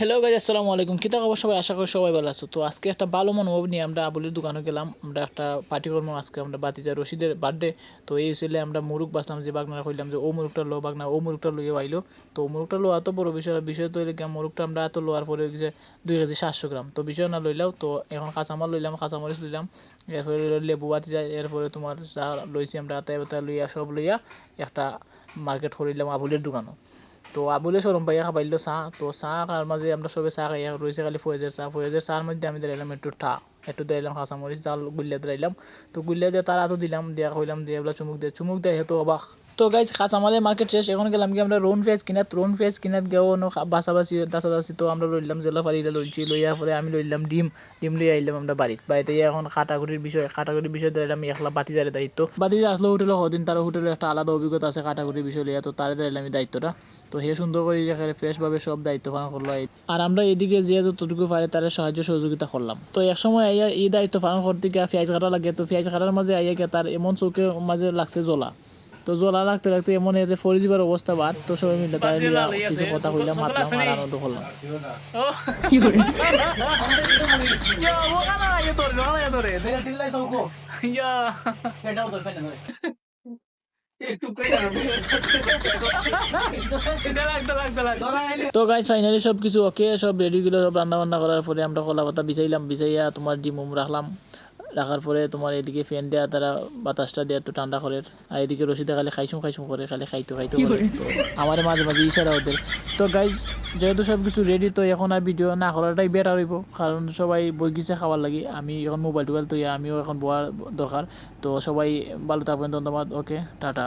Hello guys আসসালামু আলাইকুম। কিতা খবর সবাই? আশা করি সবাই ভালো আছো। তো আজকে একটা ভালো মনোভাব নিয়ে আমরা আবুলের দোকানে গেলাম। আমরা একটা পার্টি করব। আজকে আমরা বাতিজা রশিদের বার্থডে তো এই ছিল আমরা মুরুখ বাসলাম যে বাগনারা কইলাম যে, ও মুরুখটা লো বাগনা, ও মুরুখটা লইয়ে আইলো। তো মুরুখটা লোয়া এত বড় বিষয় বিষয় তো কি মুরুখটা আমরা এত লোয়ার পরে গেছে দুই কেজি সাতশো গ্রাম। তো বিষয় না লইলাম তো এখন কাঁচামাল লইলাম, কাঁচামরিচ লইলাম। এরপরে লেবু বাতিজা, এরপরে তোমার যা লইছি আমরা আতায় বাতায় লইয়া সব লইয়া একটা মার্কেট করে করিলাম আবুলের দোকানও। তো আবুলে সরম পাইয়া খাবাইলো চাহ তো চাহ খাওয়ার মাঝে আমরা সবে চাহ খাইয়া রয়েছে খালি ফয়েজের চাহ ফয়েজের চাহর মধ্যে আমি দাঁড়াইলাম একটু ঠা। একটু দাঁড়াইলাম কাঁচামরিচ, জাল, গুল্লা দাঁড়াইলাম তো গুল্লা দিয়ে তার আতো দিলাম, দিয়া কইলাম দিয়ে এবার চুমুক দিয়ে চুমুক দেয় হেতো অবাক। তো গাইজ কাঁচামালের মার্কেট শেষ। এখন গেলাম কি আমরা রোন পেঁয়াজ কিনাত রোন পেঁয়াজ কিনাত গেও বাসাবাসি, দাসাদাসি তো আমরা লইলাম, জেলা ফারিলা লইছি, লইয়া পরে আমি লইলাম ডিম। ডিম লইয়া আইলাম আমরা বাড়িতে। বাড়িতে এখন কাটাকুটির বিষয় কাটাকুটির বিষয় আমি একলা বাতিজারের দায়িত্ব। বাতিজা আসলো হোটেলে কদিন তার হোটেলে একটা আলাদা অভিজ্ঞতা আছে, কাটাকুটির বিষয় লইয়া, তো তারে দিলাম আমি দায়িত্বটা। তো হে সুন্দর করে এখানে ফ্রেশভাবে সব দায়িত্ব পালন করল আর আমরা এদিকে যে যতটুকু পারে তার সাহায্য সহযোগিতা করলাম। তো এক সময় আইয়া এই দায়িত্ব পালন করতে গিয়ে পেঁয়াজ কাটা লাগে, তো পেঁয়াজ কাটার মাঝে আইয়া গিয়ে তার এমন চোখের মাঝে লাগছে জ্বলা। তো জ্বলা লাগতে লাগতে এমন এতে ফরি যাবার অবস্থা বার তো সবাই মিলে তার কিছু কথা কইলাম মাতলাম আর আনন্দ করলাম। তো গাইজ ফাইনালি সব কিছু ওকে সব রেডি গেলো সব রান্না বান্না করার পরে আমরা কলা পাতা বিছাইলাম বিছাইয়া তোমার ডিম উম রাখলাম। রাখার পরে তোমার এদিকে ফ্যান দেয়া তারা বাতাসটা দেয়া তো ঠান্ডা করে। আর এদিকে রশিদা খালি খাইসুম খাইসুম করে খালি খাইতে খাইতে করে। তো আমার মাঝে মাঝে ইশারা ওদের। তো গাইজ যেহেতু সব কিছু রেডি তো এখন আর ভিডিও না করাটাই বেটার হইব। কারণ সবাই বই গিয়েছে খাওয়ার লাগি। আমি এখন মোবাইল টোবাইল তো আমিও এখন বোয়ার দরকার। তো সবাই ভালো থাকবেন ধন্যবাদ। Okay tata.